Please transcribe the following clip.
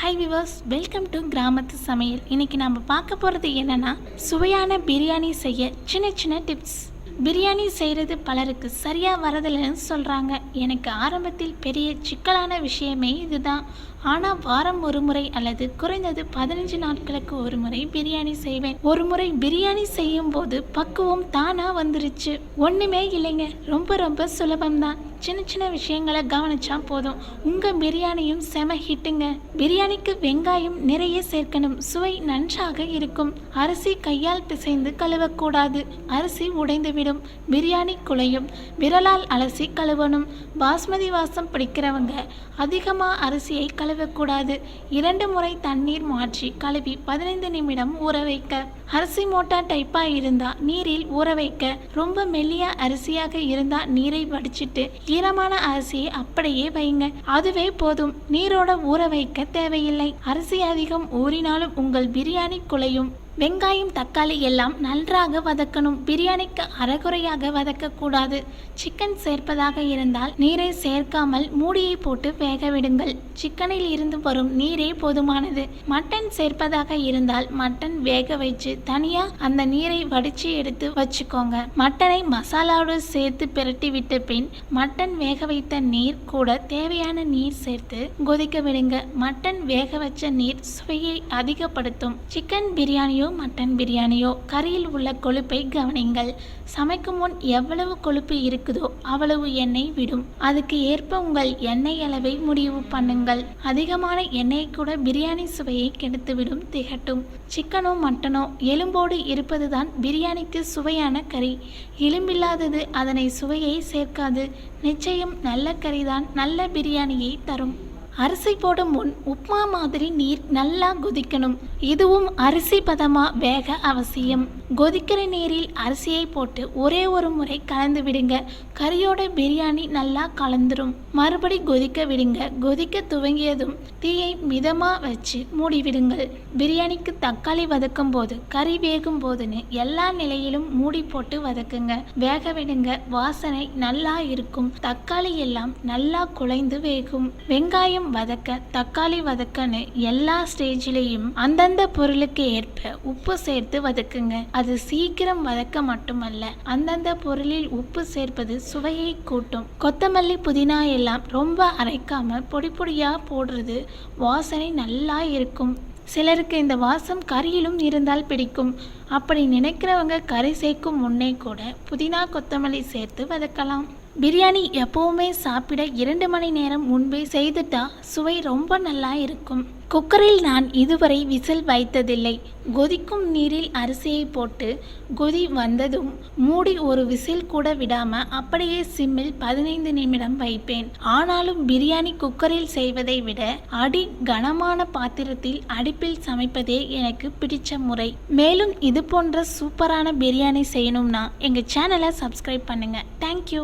Hi viewers welcome to கிராமத்து சமையல். இன்னைக்கு நம்ம பார்க்க போகிறது என்னென்னா சுவையான பிரியாணி செய்ய சின்ன சின்ன டிப்ஸ் பிரியாணி செய்கிறது பலருக்கு சரியாக வரதில்லைன்னு சொல்கிறாங்க எனக்கு ஆரம்பத்தில் பெரிய சிக்கலான விஷயமே இதுதான். ஆனால் வாரம் ஒரு முறை அல்லது குறைந்தது பதினஞ்சு நாட்களுக்கு ஒரு முறை பிரியாணி செய்வேன். ஒரு முறை பிரியாணி செய்யும் போது பக்குவம் தானாக வந்துருச்சு. ஒன்றுமே இல்லைங்க. ரொம்ப ரொம்ப சுலபம்தான். சின்ன சின்ன விஷயங்களை கவனிச்சா போதும். உங்கள் பிரியாணியும் செம ஹிட்டுங்க. பிரியாணிக்கு வெங்காயம் நிறைய சேர்க்கணும். சுவை நன்றாக இருக்கும். அரிசி கையால் பிசைந்து கழுவக்கூடாது. அரிசி உடைந்துவிடும். பிரியாணி குலையும் விரலால் அலசி கழுவணும். பாஸ்மதி வாசம் பிடிக்கிறவங்க அதிகமாக அரிசியை கழுவக்கூடாது. இரண்டு முறை தண்ணீர் மாற்றி கழுவி பதினைந்து நிமிடம் ஊற வைக்க. அரிசி மோட்டா டைப்பாக இருந்தால் நீரில் ஊற வைக்க. ரொம்ப மெல்லிய அரிசியாக இருந்தால் நீரை வடிச்சிட்டு ஈரமான அரிசியை அப்படியே வைங்க. அதுவே போதும். நீரோட ஊற வைக்க தேவையில்லை. அரிசி அதிகம் ஊறினாலும் உங்கள் பிரியாணி குலையும். வெங்காயம் தக்காளி எல்லாம் நன்றாக வதக்கணும். பிரியாணிக்கு அரைகுறையாக வதக்கக்கூடாது. சிக்கன் சேர்ப்பதாக இருந்தால் நீரை சேர்க்காமல் மூடியை போட்டு வேக விடுங்கள். சிக்கனில் இருந்து வரும் நீரே போதுமானது. மட்டன் சேர்ப்பதாக இருந்தால் மட்டன் வேக வச்சு தனியா அந்த நீரை வடிச்சு எடுத்து வச்சுக்கோங்க. மட்டனை மசாலாவோடு சேர்த்து பிரட்டி விட்ட பின் மட்டன் வேக வைத்த நீர் கூட தேவையான நீர் சேர்த்து கொதிக்க விடுங்க. மட்டன் வேக வச்ச நீர் சுவையை அதிகப்படுத்தும். சிக்கன் பிரியாணியோ மட்டன் பிரியாணியோ கறியில் உள்ள கொழுப்பை கவனிங்கள். சமைக்கும் முன் எவ்வளவு கொழுப்பு இருக்குதோ அவ்வளவு எண்ணெய் விடும். அதுக்கு ஏற்ப உங்கள் எண்ணெய் அளவை முடிவு பண்ணுங்கள். அதிகமான எண்ணெய் கூட பிரியாணி சுவையை கெடுத்துவிடும் திகட்டும். சிக்கனோ மட்டனோ எலும்போடு இருப்பதுதான் பிரியாணிக்கு சுவையான கறி. எலும்பில்லாதது அதனை சுவையை சேர்க்காது. நிச்சயம் நல்ல கறிதான் நல்ல பிரியாணியை தரும். அரிசி போடும் முன் உப்மா மாதிரி நீர் நல்லா கொதிக்கணும். இதுவும் அரிசி பதமா வேக அவசியம். கொதிக்கிற நீரில் அரிசியை போட்டு ஒரே ஒரு முறை கலந்து விடுங்க. கறியோட பிரியாணி நல்லா கலந்துரும். மறுபடி கொதிக்க விடுங்க. கொதிக்க துவங்கியதும் தீயை மிதமாக வச்சு மூடி விடுங்கள் பிரியாணிக்கு தக்காளி வதக்கும் போது கறி வேகும் போதுன்னு எல்லா நிலையிலும் மூடி போட்டு வதக்குங்க. வேக விடுங்க. வாசனை நல்லா இருக்கும். தக்காளி எல்லாம் நல்லா குழைந்து வேகும். வெங்காயம் வதக்க தக்காளி வதக்கன்னு எல்லா ஸ்டேஜிலையும் அந்தந்த பொருளுக்கு ஏற்ப உப்பு சேர்த்து வதக்குங்க. அது சீக்கிரம் வதக்க மட்டுமல்ல அந்தந்த பொருளில் உப்பு சேர்ப்பது சுவையை கூட்டும். கொத்தமல்லி புதினா எல்லாம் ரொம்ப அரைக்காம பொடி பொடியா போடுறது வாசனை நல்லா இருக்கும். சிலருக்கு இந்த வாசம் கறியிலும் இருந்தால் பிடிக்கும். அப்படி நினைக்கிறவங்க கறி சேர்க்கும் முன்னே கூட புதினா கொத்தமல்லி சேர்த்து வதக்கலாம். பிரியாணி எப்பவுமே சாப்பிட இரண்டு மணி நேரம் முன்பே செய்துட்டா சுவை ரொம்ப நல்லா இருக்கும். குக்கரில் நான் இதுவரை விசில் வைத்ததில்லை. கொதிக்கும் நீரில் அரிசியை போட்டு கொதி வந்ததும் மூடி ஒரு விசில் கூட விடாம அப்படியே சிம்மில் பதினைந்து நிமிடம் வைப்பேன். ஆனாலும் பிரியாணி குக்கரில் செய்வதை விட அடி கனமான பாத்திரத்தில் அடுப்பில் சமைப்பதே எனக்கு பிடிச்ச முறை. மேலும் இது இது போன்ற சூப்பரான பிரியாணி செய்யணும்னா எங்கள் சேனலை சப்ஸ்கிரைப் பண்ணுங்கள் தேங்க்யூ